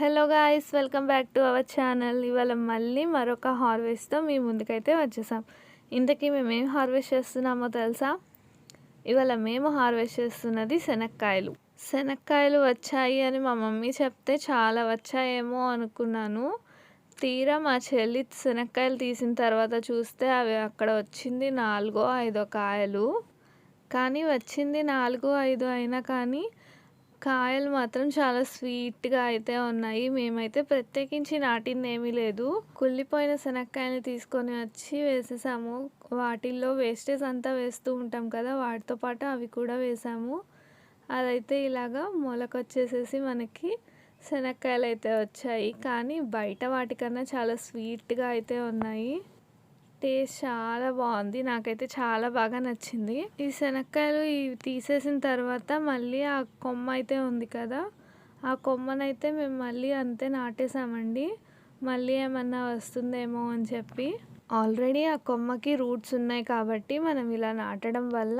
Hello guys welcome back to our channel. ఇవాళ మళ్ళీ మరొక హార్వెస్ట్తో మీ ముందుకైతే వచ్చేసాం. ఇంతకీ మేము ఏం హార్వెస్ట్ చేస్తున్నామో తెలుసా? ఇవాళ మేము హార్వెస్ట్ చేస్తున్నది శనక్కాయలు. శనక్కాయలు వచ్చాయి అని మా మమ్మీ చెప్తే చాలా వచ్చాయేమో అనుకున్నాను. తీరా మా చెల్లి శనక్కాయలు తీసిన తర్వాత చూస్తే అవి అక్కడ వచ్చింది నాలుగో ఐదో కాయలు. కానీ వచ్చింది నాలుగు ఐదు అయినా కానీ కాయలు మాత్రం చాలా స్వీట్గా అయితే ఉన్నాయి. మేమైతే ప్రత్యేకించి నాటింది ఏమీ లేదు. కుళ్ళిపోయిన శనక్కాయలు తీసుకొని వచ్చి వేసేసాము. వాటిల్లో వేస్టేజ్ అంతా వేస్తూ ఉంటాం కదా వాటితో పాటు అవి కూడా వేసాము. అదైతే ఇలాగా మొలకొచ్చేసేసి మనకి శనక్కాయలు అయితే వచ్చాయి. కానీ బయట వాటికన్నా చాలా స్వీట్గా అయితే ఉన్నాయి. టేస్ట్ చాలా బాగుంది. నాకైతే చాలా బాగా నచ్చింది. ఈ శనక్కాయలు ఇవి తీసేసిన తర్వాత మళ్ళీ ఆ కొమ్మ అయితే ఉంది కదా ఆ కొమ్మనైతే మేము మళ్ళీ అంతే నాటేసామండి. మళ్ళీ ఏమన్నా వస్తుందేమో అని చెప్పి. ఆల్రెడీ ఆ కొమ్మకి రూట్స్ ఉన్నాయి కాబట్టి మనం ఇలా నాటడం వల్ల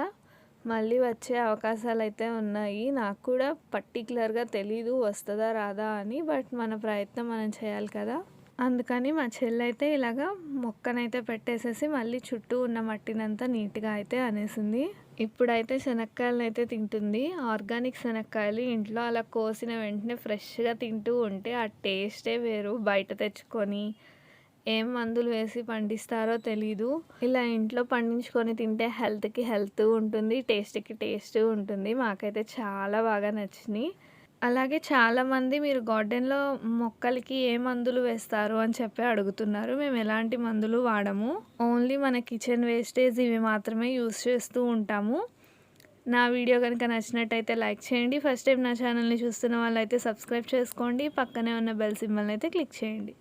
మళ్ళీ వచ్చే అవకాశాలు అయితే ఉన్నాయి. నాకు కూడా పర్టికులర్గా తెలీదు వస్తుందా రాదా అని బట్ మన ప్రయత్నం మనం చేయాలి కదా. అందుకని మా చెల్లి అయితే ఇలాగా మొక్కనైతే పెట్టేసేసి మళ్ళీ చుట్టూ ఉన్న మట్టినంతా నీట్గా అయితే అనేసింది. ఇప్పుడైతే శనక్కాయలను అయితే తింటుంది. ఆర్గానిక్ శనక్కాయలు ఇంట్లో అలా కోసిన వెంటనే ఫ్రెష్గా తింటూ ఉంటే ఆ టేస్టే వేరు. బయట తెచ్చుకొని ఏం మందులు వేసి పండిస్తారో తెలీదు. ఇలా ఇంట్లో పండించుకొని తింటే హెల్త్కి హెల్త్ ఉంటుంది టేస్ట్కి టేస్ట్ ఉంటుంది. మాకైతే చాలా బాగా నచ్చినాయి. అలాగే చాలామంది మీరు గార్డెన్లో మొక్కలకి ఏ మందులు వేస్తారు అని చెప్పి అడుగుతున్నారు. మేము ఎలాంటి మందులు వాడము? ఓన్లీ మన కిచెన్ వేస్టేజ్ ఇవి మాత్రమే యూస్ చేస్తూ ఉంటాము. నా వీడియో కనుక నచ్చినట్టయితే లైక్ చేయండి. ఫస్ట్ టైం నా ఛానల్ని చూస్తున్న వాళ్ళైతే సబ్స్క్రైబ్ చేసుకోండి. పక్కనే ఉన్న బెల్ సింబల్ని అయితే క్లిక్ చేయండి.